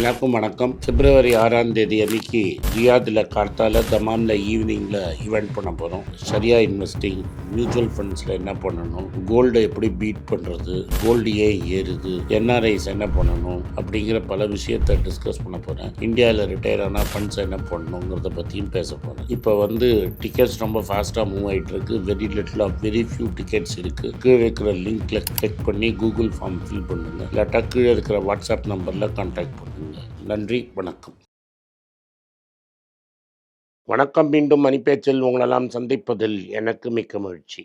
எல்லாருக்கும் வணக்கம். பிப்ரவரி ஆறாம் தேதி அன்னைக்கு ரியாதில் கார்த்தால தமாமில் ஈவினிங்கில் ஈவெண்ட் பண்ண போகிறோம் சரியா இன்வெஸ்டிங் மியூச்சுவல் ஃபண்ட்ஸில் என்ன பண்ணணும் கோல்டை எப்படி பீட் பண்ணுறது கோல்டு ஏன் ஏறுது என்ஆர்ஐஸ் என்ன பண்ணணும் அப்படிங்கிற பல விஷயத்தை டிஸ்கஸ் பண்ண போகிறேன் இந்தியாவில் ரிட்டையர் ஆனால் ஃபண்ட்ஸ் என்ன பண்ணணுங்கிறத பற்றியும் பேச போகிறேன் இப்போ வந்து டிக்கெட்ஸ் ரொம்ப ஃபாஸ்ட்டாக மூவ் ஆகிட்டு இருக்கு. Very little of very few tickets இருக்குது கீழே இருக்கிற லிங்க்ல கிளிக் பண்ணி கூகுள் ஃபார்ம் ஃபில் பண்ணுங்க. இல்லாட்டா கீழே இருக்கிற வாட்ஸ்அப் நம்பரில் கான்டாக்ட் பண்ணுங்க. நன்றி வணக்கம். வணக்கம். மீண்டும் மணிப்பேச்சில் உங்களெல்லாம் சந்திப்பதில் எனக்கு மிக்க மகிழ்ச்சி.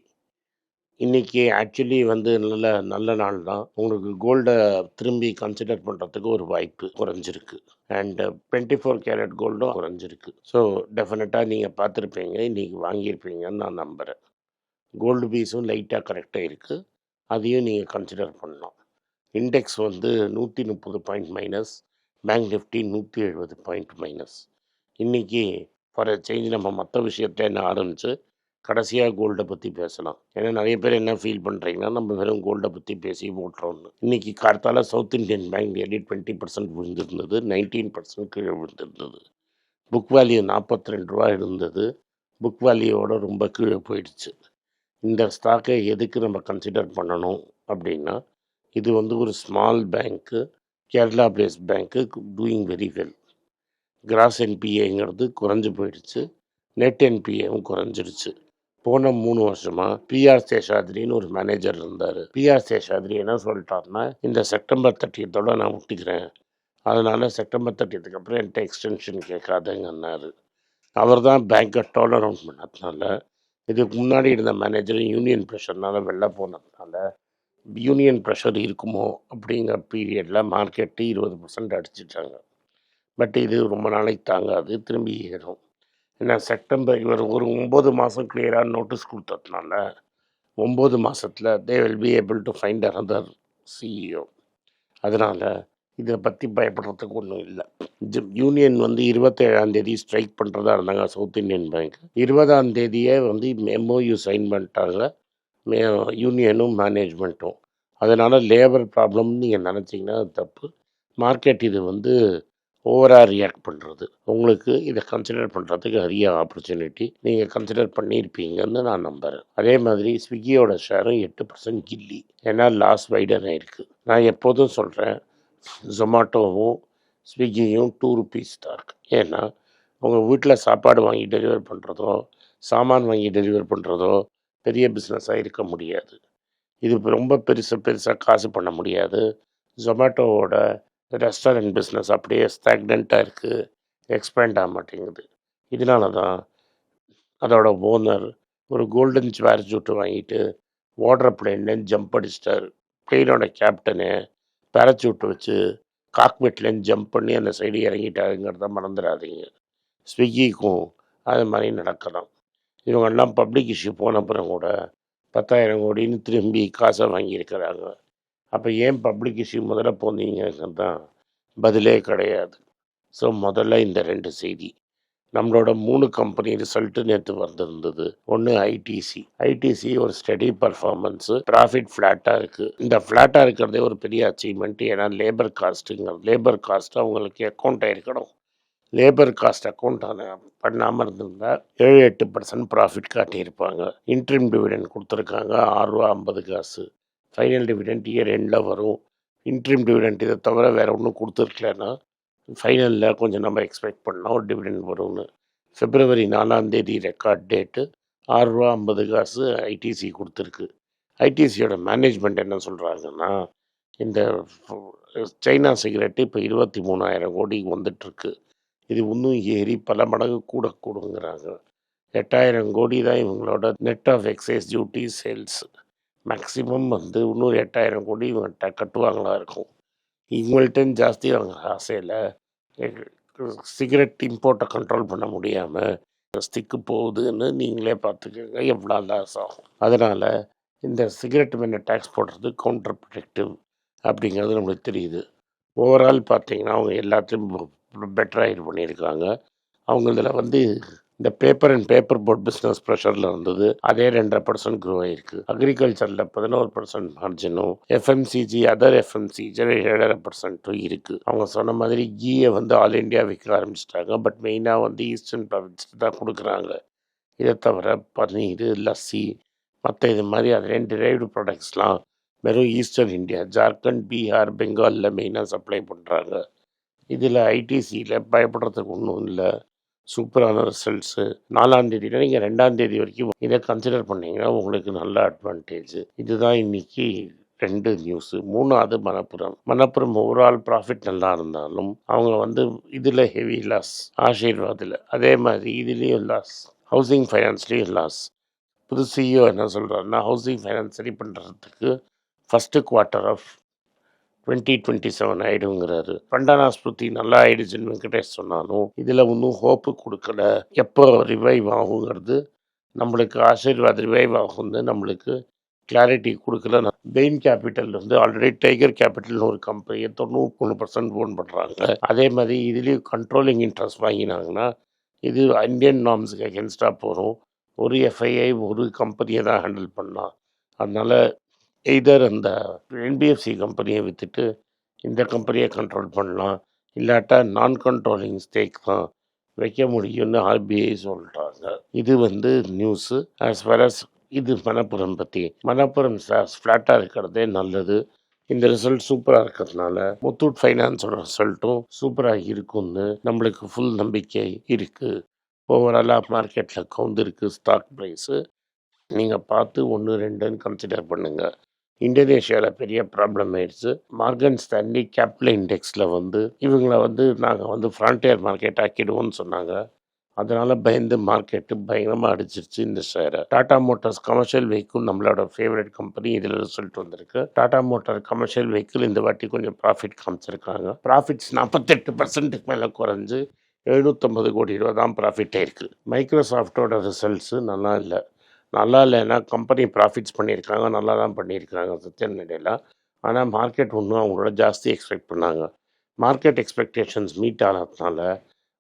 இன்னைக்கு ஆக்சுவலி வந்து நல்ல நல்ல நாள் தான். உங்களுக்கு கோல்டை திரும்பி கன்சிடர் பண்ணுறதுக்கு ஒரு வாய்ப்பு குறைஞ்சிருக்கு. அண்ட் டுவெண்ட்டி ஃபோர் கேரட் கோல்டும் குறைஞ்சிருக்கு. ஸோ டெஃபினட்டாக நீங்கள் பார்த்துருப்பீங்க. இன்றைக்கி வாங்கியிருப்பீங்கன்னு நான் நம்புகிறேன் கோல்டு பீஸும் லைட்டாக கரெக்டாக இருக்குது அதையும் நீங்கள் கன்சிடர் பண்ணலாம் இண்டெக்ஸ் வந்து நூற்றி முப்பது பாயிண்ட் மைனஸ் பேங்க் நிஃப்டி நூற்றி எழுபது பாயிண்ட் மைனஸ். இன்றைக்கி ஃபார் சேஞ்ச் நம்ம மற்ற விஷயத்த என்ன ஆரம்பித்து கடைசியாக கோல்டை பற்றி பேசலாம். ஏன்னா நிறைய பேர் என்ன ஃபீல் பண்ணுறீங்கன்னா நம்ம வெறும் கோல்டை பற்றி பேசி ஓட்டுறோம்னு இன்றைக்கி கார்த்தால South Indian Bank at twenty percent விழுந்திருந்தது nineteen percent கீழே விழுந்திருந்தது. புக் வேல்யூ நாற்பத்தி ரெண்டு ரூபா இருந்தது. புக் வேல்யூவோட ரொம்ப கீழே போயிடுச்சு. இந்த ஸ்டாக்கை எதுக்கு நம்ம கன்சிடர் பண்ணணும் அப்படின்னா இது வந்து ஒரு ஸ்மால் பேங்க்கு கேரளா பேஸ் பேங்க்கு டூயிங் வெரி வெல். கிராஸ் என்பிஏங்கிறது குறைஞ்சி போயிடுச்சு. நெட் என்பிஏவும் குறைஞ்சிருச்சு. போன மூணு வருஷமாக பிஆர் சேஷாதிரின்னு ஒரு மேனேஜர் இருந்தார். பிஆர் சேஷாதிரி என்ன சொல்லிட்டாருன்னா இந்த செப்டம்பர் தேர்ட்டியத்தோட நான் விட்டுக்கிறேன் அதனால் செப்டம்பர் தேர்ட்டியத்துக்கு அப்புறம் என்கிட்ட எக்ஸ்டென்ஷன் கேட்காதங்கன்னாரு. அவர் தான் பேங்க்கை டோலர் அவுண்ட் பண்ணதுனால இதுக்கு முன்னாடி இருந்த மேனேஜரும் யூனியன் ப்ரெஷர்னால வெளில போனதுனால யூனியன் ப்ரெஷர் இருக்குமோ அப்படிங்கிற பீரியடில் மார்க்கெட்டு இருபது பர்சன்ட் அடிச்சிட்டாங்க. பட் இது ரொம்ப நாளைக்கு தாங்காது திரும்பி ஏறும். ஏன்னா செப்டம்பர் இவர் ஒரு ஒம்பது மாதம் கிளியராக நோட்டீஸ் கொடுத்ததுனால ஒம்பது மாதத்தில் they will be able to find another CEO அதனால் இதை பற்றி பயப்படுறதுக்கு ஒன்றும் இல்லை. யூனியன் வந்து இருபத்தேழாந்தேதி ஸ்ட்ரைக் பண்ணுறதா இருந்தாங்க சவுத் இந்தியன் பேங்க் இருபதாம் தேதியே வந்து மெமோயு சைன் பண்ணிட்டாங்க. மே யூனியனும் மேனேஜ்மெண்ட்டும் அதனால் லேபர் ப்ராப்ளம்னு நீங்கள் நினச்சிங்கன்னா அது தப்பு. மார்க்கெட் இது வந்து ஓவராக ரியாக்ட் பண்ணுறது உங்களுக்கு இதை கன்சிடர் பண்ணுறதுக்கு அரிய ஆப்பர்ச்சுனிட்டி நீங்கள் கன்சிடர் பண்ணியிருப்பீங்கன்னு நான் நம்புகிறேன் அதே மாதிரி ஸ்விக்கியோட ஷேரும் எட்டு பர்சன்ட் கில்லி ஏன்னா லாஸ் வைடர் ஆயிருக்கு நான் எப்போதும் சொல்கிறேன் ஜொமாட்டோவும் ஸ்விக்கியும் டூ ருபீஸ் தான் ஏன்னா உங்கள் வீட்டில் சாப்பாடு வாங்கி டெலிவர் பண்ணுறதோ சாமான் வாங்கி டெலிவர் பண்ணுறதோ பெரிய பிஸ்னஸாக இருக்க முடியாது. இது ரொம்ப பெருசு பெருசாக காசு பண்ண முடியாது. ஜொமேட்டோவோட ரெஸ்டாரண்ட் பிஸ்னஸ் அப்படியே ஸ்டாக்னண்ட்டாக இருக்குது எக்ஸ்பேண்ட் ஆக மாட்டேங்குது. இதனால தான் அதோட ஓனர் ஒரு கோல்டன் பேரச்சூட்டு வாங்கிட்டு ஓடுற பிளேன்லேருந்து ஜம்ப் அடிச்சிட்டார். பிளெயினோட கேப்டனு பேரச்சூட் வச்சு காக்பெட்லேருந்து ஜம்ப் பண்ணி அந்த சைடு இறங்கிட்டாருங்கிறத மறந்துடாதீங்க. ஸ்விக்கிக்கும் அது மாதிரி நடக்கலாம். இவங்கெல்லாம் பப்ளிக் இஷ்யூ போன அப்புறம் கூட பத்தாயிரம் கோடின்னு திரும்பி காசை வாங்கியிருக்கிறாங்க. அப்போ ஏன் பப்ளிக் இஷ்யூ முதல்ல போனீங்கன்னு தான் பதிலே கிடையாது. ஸோ முதல்ல இந்த ரெண்டு செய்தி. நம்மளோட மூணு கம்பெனி ரிசல்ட்டு நேற்று வந்திருந்தது. ஒன்று ஐடிசி ஐடிசி ஒரு ஸ்டடி பர்ஃபார்மன்ஸு ப்ராஃபிட் ஃப்ளாட்டாக இருக்குது இந்த ஃப்ளாட்டாக இருக்கிறதே ஒரு பெரிய அச்சீவ்மெண்ட் ஏன்னா லேபர் காஸ்ட்டுங்க லேபர் காஸ்ட் அவங்களுக்கு அக்கௌண்ட் ஆகிருக்கணும் லேபர் காஸ்ட் அக்கௌண்ட் பண்ணாமல் இருந்திருந்தால் ஏழு எட்டு பர்சன்ட் ப்ராஃபிட் காட்டியிருப்பாங்க. இன்ட்ரிம் டிவிடெண்ட் கொடுத்துருக்காங்க. ஆறுரூவா ஐம்பது காசு. ஃபைனல் டிவிடெண்ட் இயர் எண்டில் வரும். இன்ட்ரிம் டிவிடெண்ட் இதை தவிர வேறு ஒன்றும் கொடுத்துருக்கலன்னா ஃபைனலில் கொஞ்சம் நம்ம எக்ஸ்பெக்ட் பண்ணோம் ஒரு டிவிடெண்ட் வரும்னு. பிப்ரவரி நாலாந்தேதி ரெக்கார்ட் டேட்டு ஆறுரூவா ஐம்பது காசு ஐடிசி கொடுத்துருக்கு. ஐடிசியோட மேனேஜ்மெண்ட் என்ன சொல்கிறாங்கன்னா இந்த சைனா சிகரெட்டு இப்போ இருபத்தி மூணாயிரம் கோடி வந்துட்டுருக்கு. இது இன்னும் ஏறி பல மடங்கு கூட கூடுங்கிறாங்க. எட்டாயிரம் கோடி தான் இவங்களோட net of excise duty sales maximum வந்து இன்னும் எட்டாயிரம் கோடி இவங்கள்ட்ட கட்டுவாங்களா இருக்கும். இவங்கள்ட்ட ஜாஸ்தி அவங்க ஆசையில் சிகரெட் இம்போர்ட்டை கண்ட்ரோல் பண்ண முடியாமல் ஸ்டிக்கு போகுதுன்னு நீங்களே பார்த்துக்கோங்க. எவ்வளோ லாஸ் ஆகும். அதனால் இந்த சிகரெட் மேலே டேக்ஸ் போடுறது கவுண்டர் ப்ரொடக்டிவ் அப்படிங்கிறது நம்மளுக்கு தெரியுது. ஓவரால் பார்த்தீங்கன்னா அவங்க எல்லாத்தையும் பெட்டராக இது பண்ணியிருக்காங்க. அவங்க இதில் வந்து இந்த paper and paper board business ப்ரெஷரில் இருந்தது. அதே ரெண்டரை பர்சன்ட் க்ரோ ஆயிருக்கு. அக்ரிகல்ச்சரில் பதினோரு பர்சன்ட் மார்ஜினும் எஃப்எம்சிஜி அதர் எஃப்எம்சிஜி ஏழரை பர்சன்ட்டும் இருக்குது அவங்க சொன்ன மாதிரி கீயை வந்து ஆல் இண்டியா விற்க ஆரம்பிச்சிட்டாங்க. பட் மெயினாக வந்து ஈஸ்டர்ன் ப்ராவின்ஸ் தான் கொடுக்குறாங்க. இதை தவிர பன்னீர் லஸ்ஸி மற்ற இது மாதிரி அதுலேயும் டிரைவ்டு ப்ராடக்ட்ஸ்லாம் வெறும் ஈஸ்டர்ன் இந்தியா ஜார்க்கண்ட் பீகார் பெங்காலில் மெயினாக சப்ளை பண்ணுறாங்க இதில் ஐடிசியில் பயப்படுறதுக்கு ஒன்றும் இல்லை. சூப்பரான ரிசல்ட்ஸு நாலாம் தேதியில் நீங்கள் ரெண்டாம் தேதி வரைக்கும் இதை கன்சிடர் பண்ணிங்கன்னா உங்களுக்கு நல்ல அட்வான்டேஜ் இதுதான் இன்னைக்கு ரெண்டு நியூஸு மூணாவது மணப்புரம் மணப்புரம் ஓவரால் ப்ராஃபிட் நல்லா இருந்தாலும் அவங்க வந்து இதில் ஹெவி லாஸ் ஆசீர்வாதில். அதே மாதிரி இதுலேயும் லாஸ் ஹவுசிங் ஃபைனான்ஸ்லேயும் லாஸ் புது சிஇஓ என்ன சொல்கிறாருன்னா ஹவுசிங் ஃபைனான்ஸ் சரி பண்ணுறதுக்கு first quarter of twenty twenty seven ஆகிடுங்கிறாரு பண்டானா ஸ்மிருதி நல்லா ஆயிடுச்சுன்னு வெங்கடேஷ் சொன்னாலும் இதில் ஒன்றும் ஹோப்பு கொடுக்கல. எப்போ ரிவைவ் ஆகுங்கிறது நம்மளுக்கு ஆசீர்வாத் ரிவைவ் ஆகும்னு நம்மளுக்கு கிளாரிட்டி கொடுக்கல. பெயின் கேபிட்டல் வந்து ஆல்ரெடி டைகர் கேபிட்டல்னு ஒரு கம்பெனியை தொண்ணூறு மூணு பர்சன்ட் ஓன் பண்ணுறாங்க அதே மாதிரி இதுலேயும் கண்ட்ரோலிங் இன்ட்ரெஸ்ட் வாங்கினாங்கன்னா இது இந்தியன் நார்ம்ஸுக்கு அகென்ஸ்டாக போகிறோம் ஒரு எஃப்ஐஐ ஒரு கம்பெனியை தான் ஹேண்டில் பண்ணலாம். அதனால் எய்தர் அந்த என்பிஎஃப்சி கம்பெனியை விற்றுட்டு இந்த கம்பெனியை கண்ட்ரோல் பண்ணலாம். இல்லாட்டா நான் கண்ட்ரோலிங் ஸ்டேக் தான் வைக்க முடியும்னு ஆர்பிஐ சொல்கிறாங்க இது வந்து நியூஸு ஆஸ் வெல் அஸ் இது மணப்புரம் பற்றி மணப்புரம் சார் ஃப்ளாட்டாக இருக்கிறதே நல்லது. இந்த ரிசல்ட் சூப்பராக இருக்கிறதுனால முத்தூட் ஃபைனான்ஸோட ரிசல்ட்டும் சூப்பராக இருக்கும்னு நம்மளுக்கு ஃபுல் நம்பிக்கை இருக்குது ஓவராலாக மார்க்கெட்டில் கவுந்திருக்கு ஸ்டாக் ப்ரைஸு நீங்கள் பார்த்து ஒன்று ரெண்டுன்னு கன்சிடர் பண்ணுங்கள் இந்தோனேஷியாவில் பெரிய ப்ராப்ளம் ஆயிடுச்சு. மார்கன் ஸ்டான்லி கேபிட்டல் இண்டெக்ஸில் வந்து இவங்களை வந்து நாங்கள் வந்து ஃப்ரான்டியர் மார்க்கெட் ஆக்கிடுவோம்னு சொன்னாங்க. அதனால் பயந்து மார்க்கெட்டு பயங்கரமாக அடிச்சிருச்சு இந்த ஷேரை டாடா மோட்டார்ஸ் கமர்ஷியல் வெஹிக்கிள் நம்மளோட ஃபேவரட் கம்பெனி இதில் ரிசல்ட் வந்திருக்கு. டாடா மோட்டார் கமர்ஷியல் வெஹிக்கிள் இந்த வாட்டி கொஞ்சம் ப்ராஃபிட் காமிச்சிருக்காங்க. ப்ராஃபிட்ஸ் நாற்பத்தெட்டு பர்சன்ட்டுக்கு மேலே குறைஞ்சு எழுநூற்றம்பது கோடி ரூபா தான் ப்ராஃபிட் ஆயிருக்கு மைக்ரோசாஃப்டோட ரிசல்ட்ஸு நல்லா இல்லை. நல்லா இல்லைன்னா கம்பெனி ப்ராஃபிட்ஸ் பண்ணியிருக்காங்க நல்லா தான் பண்ணியிருக்காங்க சத்தியன் இடையில ஆனால் மார்க்கெட் ஒன்றும் அவங்களோட ஜாஸ்தி எக்ஸ்பெக்ட் பண்ணாங்க. மார்க்கெட் எக்ஸ்பெக்டேஷன்ஸ் மீட் ஆனதுனால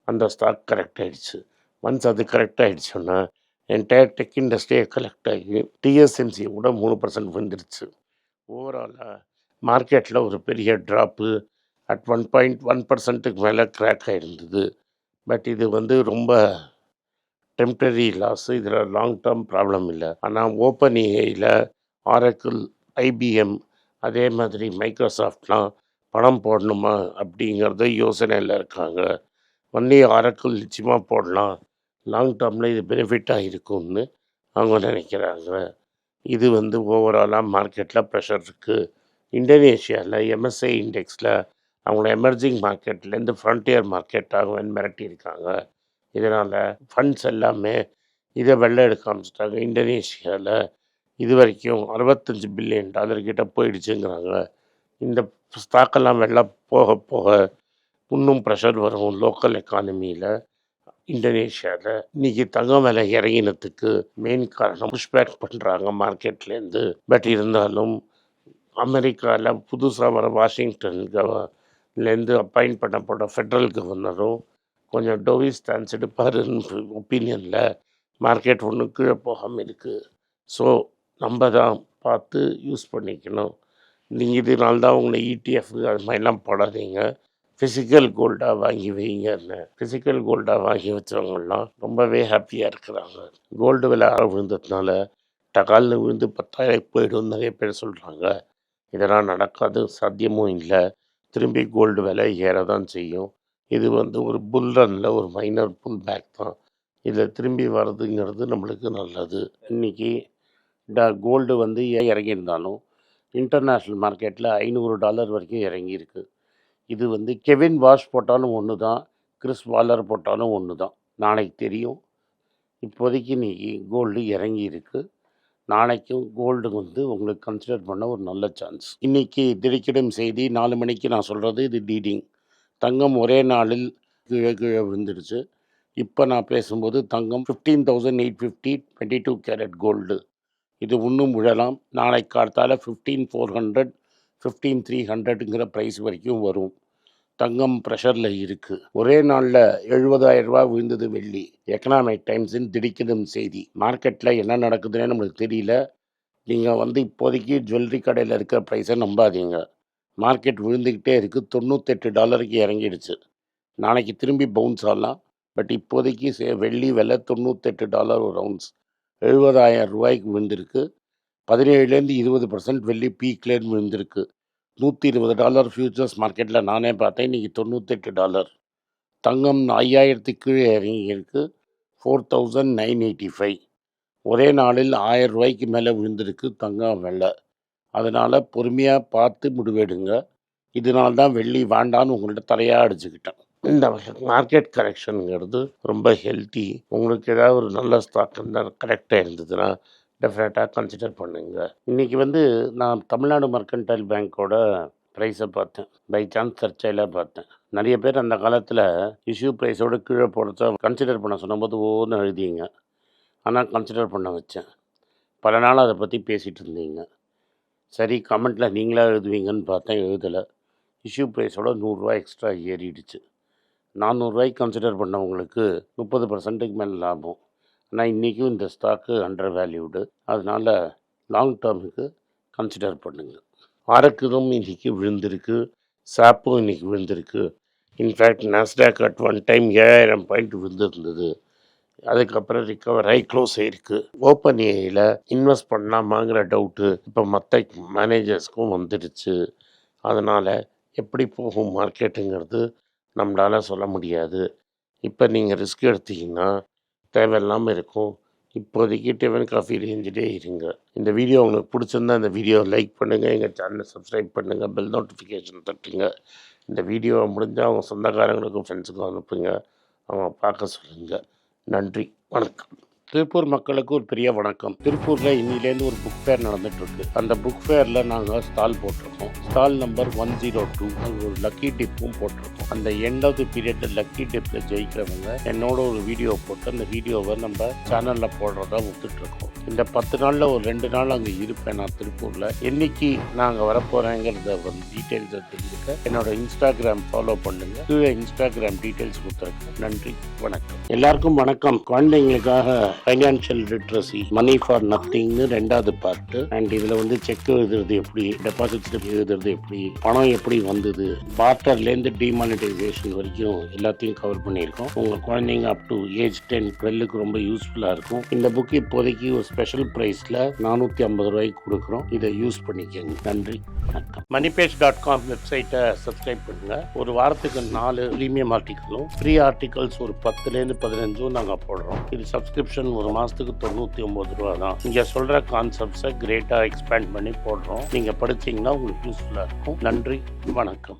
அந்த ஸ்டாக் கரெக்ட் ஆகிடுச்சு ஒன்ஸ் அது கரெக்ட் ஆகிடுச்சுன்னா என்டையர் டெக் இண்டஸ்ட்ரியை கலெக்ட் ஆகி டிஎஸ்எம்சி கூட மூணு பர்சன்ட் வந்துருச்சு ஓவராலாக மார்க்கெட்டில் ஒரு பெரிய drop at one point one பர்சன்ட்டுக்கு மேலே கிராக் ஆகிருந்தது பட் இது வந்து ரொம்ப டெம்ப்ரரி லாஸு இதில் லாங் டேர்ம் ப்ராப்ளம் இல்லை. ஆனால் ஓப்பன் ஏஐயில் ஆரக்கிள் ஐபிஎம் அதே மாதிரி மைக்ரோசாஃப்ட்லாம் பணம் போடணுமா அப்படிங்கிறத யோசனையில் இருக்காங்க. ஒன்லி ஆரக்கிள் நிச்சயமாக போடலாம். லாங் டேர்மில் இது பெனிஃபிட்டாக இருக்கும்னு அவங்க நினைக்கிறாங்க. இது வந்து ஓவராலாக மார்க்கெட்டில் ப்ரெஷர் இருக்குது இந்தோனேஷியாவில் எம்எஸ்ஐ இண்டெக்ஸில் அவங்கள எமர்ஜிங் மார்க்கெட்லேருந்து ஃப்ரண்டியர் மார்க்கெட்டாக மிரட்டியிருக்காங்க. இதனால் ஃபண்ட்ஸ் எல்லாமே இதை வெள்ளை எடுக்க ஆரம்பிச்சிட்டாங்க. இந்தோனேஷியாவில் இது வரைக்கும் அறுபத்தஞ்சு பில்லியன் டாலர் கிட்ட போயிடுச்சுங்கிறாங்க. இந்த ஸ்டாக்கெல்லாம் வெளில போக போக இன்னும் ப்ரெஷர் வரும் லோக்கல் எக்கானமியில் இந்தோனேஷியாவில் இன்றைக்கி தங்கம் விலை இறங்கினத்துக்கு மெயின் காரணம் புஷ்பேக் பண்ணுறாங்க மார்க்கெட்லேருந்து பட் இருந்தாலும் அமெரிக்காவில் புதுசாக வர வாஷிங்டன் கவர்லேருந்து அப்பாயிண்ட் பண்ணப்பட்ட ஃபெட்ரல் கவர்னரும் கொஞ்சம் டோவி ஸ்டான்ஸ் எடுப்பாருன்னு ஒப்பீனியனில் மார்க்கெட் ஒன்று கீழே போகாமல் இருக்குது ஸோ நம்ம தான் பார்த்து யூஸ் பண்ணிக்கணும். நீங்கள் இதனால தான் உங்களை இடிஎஃப் அது மாதிரிலாம் போடாதீங்க. ஃபிசிக்கல் கோல்டாக வாங்கி வைங்கன்னு. ஃபிசிக்கல் கோல்டாக வாங்கி வச்சவங்கலாம் ரொம்பவே ஹாப்பியாக இருக்கிறாங்க. கோல்டு விலை விழுந்ததுனால டகாலில் விழுந்து பத்தாயிரம் போயிடும் நிறைய பேர் சொல்கிறாங்க இதெல்லாம் நடக்காது சாத்தியமும் இல்லை. திரும்பி கோல்டு விலை ஏற தான் செய்யும். இது வந்து ஒரு புல் ரனில் ஒரு மைனர் புல் பேக் தான். இதில் திரும்பி வர்றதுங்கிறது நம்மளுக்கு நல்லது. இன்றைக்கி ட கோல்டு வந்து ஏன் இறங்கியிருந்தாலும் இன்டர்நேஷ்னல் மார்க்கெட்டில் ஐநூறு டாலர் வரைக்கும் இறங்கியிருக்கு. இது வந்து கெவின் வாஷ் போட்டாலும் ஒன்று தான் கிறிஸ் வாலர் போட்டாலும் ஒன்று தான் நாளைக்கு தெரியும். இப்போதைக்கு இன்னைக்கு கோல்டு இறங்கி இருக்குது நாளைக்கும் கோல்டு வந்து உங்களுக்கு கன்சிடர் பண்ண ஒரு நல்ல சான்ஸ் இன்றைக்கி திடுக்கிடும் செய்தி நாலு மணிக்கு நான் சொல்கிறது இது டீடிங் தங்கம் ஒரே நாளில் கீழே கீழே விழுந்துடுச்சு. இப்போ நான் பேசும்போது தங்கம் fifteen thousand eight fifty twenty two carat gold இது இன்னும் விழலாம். நாளை காலத்தால் fifteen four hundred fifteen three ஹண்ட்ரடுங்கிற price வரைக்கும் வரும். தங்கம் ப்ரெஷரில் இருக்குது ஒரே நாளில் எழுபதாயிரம் ரூபா விழுந்தது வெள்ளி. எக்கனாமிக் டைம்ஸின் திடிக்கிடும் செய்தி. மார்க்கெட்டில் என்ன நடக்குதுன்னு நம்மளுக்கு தெரியல. நீங்கள் வந்து இப்போதைக்கு ஜுவல்லரி கடையில் இருக்கிற ப்ரைஸை நம்பாதீங்க. மார்க்கெட் விழுந்துக்கிட்டே இருக்குது தொண்ணூத்தெட்டு டாலருக்கு இறங்கிடுச்சு. நாளைக்கு திரும்பி பவுன்ஸ் ஆகலாம் பட் இப்போதைக்கு சே- வெள்ளி விலை தொண்ணூத்தெட்டு டாலர் ஒரு ரவுண்ட்ஸ் எழுபதாயிரம் ரூபாய்க்கு விழுந்திருக்கு. பதினேழுலேருந்து இருபது பர்சன்ட் வெள்ளி பீக்லேருந்து விழுந்திருக்கு. நூற்றி இருபது டாலர் ஃபியூச்சர்ஸ் மார்க்கெட்டில் நானே பார்த்தேன். இன்றைக்கி தொண்ணூத்தெட்டு டாலர். தங்கம் ஐயாயிரத்துக்கு கீழே இறங்கியிருக்கு. Four thousand nine eighty five ஒரே நாளில் ஆயிரம் ரூபாய்க்கு மேலே விழுந்திருக்கு தங்கம் வெள்ளை அதனால் பொறுமையாக பார்த்து முடிவெடுங்க. இதனால தான் வெள்ளி வேண்டான்னு உங்கள்கிட்ட தலையாக அடிச்சுக்கிட்டேன். இந்த மார்க்கெட் கரெக்ஷனுங்கிறது ரொம்ப ஹெல்த்தி உங்களுக்கு ஏதாவது ஒரு நல்ல ஸ்டாக் இருந்தால் கரெக்டாக இருந்ததுன்னா டெஃபினட்டாக கன்சிடர் பண்ணுங்க. இன்றைக்கி வந்து நான் தமிழ்நாடு மர்கன்டைல் பேங்க்கோட ப்ரைஸை பார்த்தேன். பை சான்ஸ் சர்ச்சையில் பார்த்தேன். நிறைய பேர் அந்த காலத்தில் இஷ்யூ ப்ரைஸோட கீழே போடுறத கன்சிடர் பண்ண சொன்னபோது ஓன்னு எழுதிங்க. ஆனால் கன்சிடர் பண்ண வச்சேன். பல நாள் அதை பற்றி பேசிகிட்டு இருந்தீங்க. சரி கமெண்ட்டில் நீங்களாக எழுதுவீங்கன்னு பார்த்தேன் எழுதலை. இஷ்யூ ப்ரைஸோட நூறுரூவா எக்ஸ்ட்ரா ஏறிடுச்சு. நானூறுரூவாய்க்கு கன்சிடர் பண்ணவங்களுக்கு முப்பது பர்சன்ட்டுக்கு மேலே லாபம். ஆனால் இன்றைக்கும் இந்த ஸ்டாக்கு அண்டர் வேல்யூடு அதனால் லாங் டேர்முக்கு கன்சிடர் பண்ணுங்கள் அரக்குதும் இன்றைக்கி விழுந்திருக்கு. சாப்பும் இன்றைக்கி விழுந்திருக்கு. In fact Nasdaq at one time ஏழாயிரம் பாயிண்ட் விழுந்திருந்தது. அதுக்கப்புறம் ரிகவர் ஐ க்ளோஸ் ஆயிருக்கு ஓப்பன் ஏயில் இன்வெஸ்ட் பண்ணலாமாங்கிற டவுட்டு இப்போ மற்ற மேனேஜர்ஸ்க்கும் வந்துடுச்சு. அதனால் எப்படி போகும் மார்க்கெட்டுங்கிறது நம்மளால் சொல்ல முடியாது. இப்போ நீங்கள் ரிஸ்க் எடுத்தீங்கன்னா தேவையில்லாமல் இருக்கும். இப்போதைக்கு டிவன் காஃபி ரேஞ்சிலே இருங்க. இந்த வீடியோ உங்களுக்கு பிடிச்சிருந்தா இந்த வீடியோ லைக் பண்ணுங்கள் எங்கள் சேனலை சப்ஸ்கிரைப் பண்ணுங்கள் பெல் நோட்டிஃபிகேஷன் தட்டுங்க. இந்த வீடியோவை முடிஞ்சால் அவங்க சொந்தக்காரங்களுக்கும் ஃப்ரெண்ட்ஸுக்கும் அனுப்புங்க. அவங்க பார்க்க சொல்லுங்கள் நன்றி வணக்கம். திருப்பூர் மக்களுக்கு ஒரு பெரிய வணக்கம். திருப்பூரில் இன்னிலேருந்து ஒரு புக் ஃபேர் நடந்துட்டுருக்கு. அந்த புக் ஃபேரில் நாங்கள் ஸ்டால் போட்டிருக்கோம். Stall number one zero two அங்கே ஒரு லக்கி டிப்பும் போட்டிருக்கோம். அந்த end of the period lucky டிப்பில் ஜெயிக்கிறவங்க என்னோட ஒரு வீடியோ போட்டு அந்த வீடியோவை நம்ம சேனலில் போடுறதா ஒத்துட்ருக்கோம் இந்த பத்து நாளில் ஒரு ரெண்டு நாள் அங்கே இருப்பேன் நான் திருப்பூரில். என்னைக்கு நாங்கள் வரப்போகிறேங்கிறத வந்து டீட்டெயில்ஸை தெரிஞ்சுக்க. என்னோட இன்ஸ்டாகிராம் ஃபாலோ பண்ணுங்க. கீழே இன்ஸ்டாகிராம் டீட்டெயில்ஸ் கொடுத்துருக்கேன். நன்றி வணக்கம். எல்லாருக்கும் வணக்கம். குழந்தைங்களுக்காக ஃபைனான்ஷியல் லிட்ரஸி மணி ஃபார் நத்திங்னு ரெண்டாவது பார்ட்டு அண்ட் இதில் வந்து செக் எழுதுறது எப்படி டெபாசிட் எழுதுறது எப்படி பணம் எப்படி வந்தது பார்ட்டர்லேருந்து டிமானிட்டைசேஷன் வரைக்கும் எல்லாத்தையும் கவர் பண்ணியிருக்கோம். உங்கள் குழந்தைங்க அப் டு ஏஜ் டென் டுவெல்லுக்கு ரொம்ப யூஸ்ஃபுல்லாக இருக்கும். இந்த புக் இப்போதைக்கு ஒரு ஸ்பெஷல் ப்ரைஸில் நானூற்றி ஐம்பது ரூபாய்க்கு கொடுக்குறோம். இதை யூஸ் பண்ணிக்கோங்க. நன்றி. வணக்கம். மணிபேஜ் டாட் காம் வெப்சைட்டை சப்ஸ்கிரைப் பண்ணுங்கள் ஒரு வாரத்துக்கு நாலு ப்ரீமியம் ஆர்டிக்கலும் ஃப்ரீ ஆர்டிகல்ஸ் ஒரு பத்துலேருந்து பதினஞ்சும் நாங்கள் போடுறோம். இது சப்ஸ்கிரிப்ஷன் ஒரு மாதத்துக்கு தொண்ணூற்றி ஒம்பது ரூபா தான். இங்கே சொல்கிற கான்செப்ட்ஸை கிரேட்டாக எக்ஸ்பேண்ட் பண்ணி போடுறோம். நீங்கள் படிச்சீங்கன்னா உங்களுக்கு யூஸ்ஃபுல்லாக இருக்கும். நன்றி. வணக்கம்.